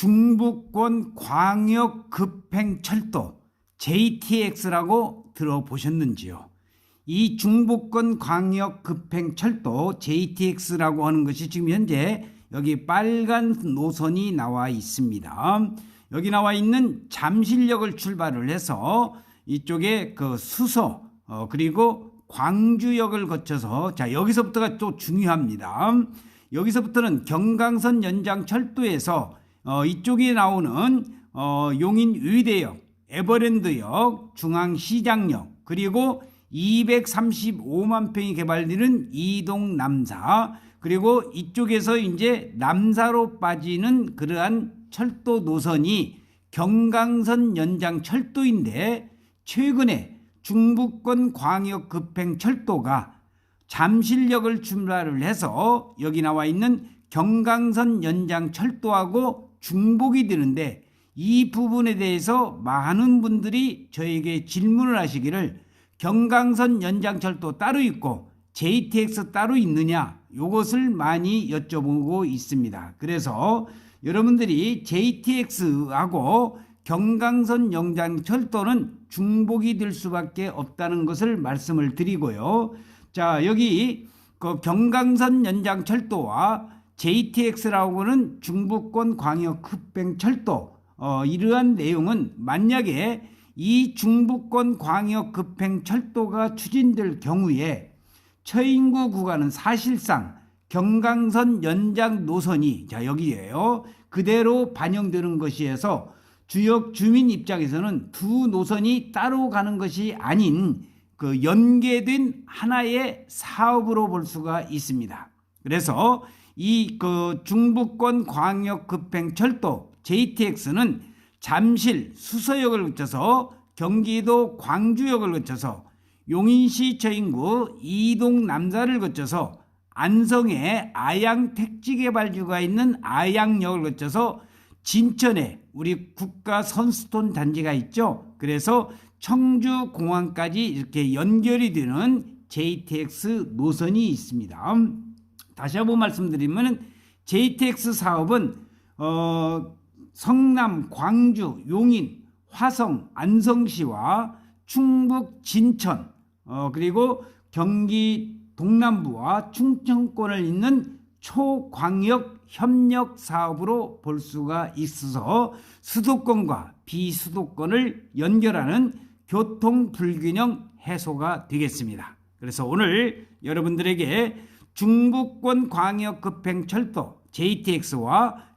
중부권 광역 급행 철도 JTX라고 들어보셨는지요? 이 중부권 광역 급행 철도 JTX라고 하는 것이 지금 현재 여기 빨간 노선이 나와 있습니다. 여기 나와 있는 잠실역을 출발을 해서 이쪽에 그 수서 어, 그리고 광주역을 거쳐서 자 여기서부터가 또 중요합니다. 여기서부터는 경강선 연장 철도에서 어, 이쪽에 나오는 어, 용인 의대역, 에버랜드역, 중앙시장역 그리고 235만 평이 개발되는 이동 남사 그리고 이쪽에서 이제 남사로 빠지는 그러한 철도 노선이 경강선 연장 철도인데 최근에 중부권 광역 급행 철도가 잠실역을 출발을 해서 여기 나와 있는 경강선 연장 철도하고 중복이 되는데 이 부분에 대해서 많은 분들이 저에게 질문을 하시기를 경강선 연장 철도 따로 있고 JTX 따로 있느냐 이것을 많이 여쭤보고 있습니다. 그래서 여러분들이 JTX하고 경강선 연장 철도는 중복이 될 수밖에 없다는 것을 말씀을 드리고요. 자, 여기 그 경강선 연장 철도와 JTX라고는 중부권 광역 흡행 철도 어, 이러한 내용은 만약에 이 중부권 광역 급행 철도가 추진될 경우에 처인구 구간은 사실상 경강선 연장 노선이 자 여기에요 그대로 반영되는 것이어서 주역 주민 입장에서는 두 노선이 따로 가는 것이 아닌 그 연계된 하나의 사업으로 볼 수가 있습니다. 그래서 이 그 중부권 광역 급행 철도 JTX는 잠실 수서역을 거쳐서 경기도 광주역을 거쳐서 용인시 저인구 이동 남사를 거쳐서 안성에 아양 택지개발주가 있는 아양역을 거쳐서 진천에 우리 국가 선수촌 단지가 있죠. 그래서 청주 공항까지 이렇게 연결이 되는 JTX 노선이 있습니다. 다시 한번 말씀드리면 JTX 사업은 어, 성남, 광주, 용인, 화성, 안성시와 충북, 진천 어, 그리고 경기 동남부와 충청권을 잇는 초광역 협력 사업으로 볼 수가 있어서 수도권과 비수도권을 연결하는 교통 불균형 해소가 되겠습니다. 그래서 오늘 여러분들에게 중부권 광역 급행 철도 JTX와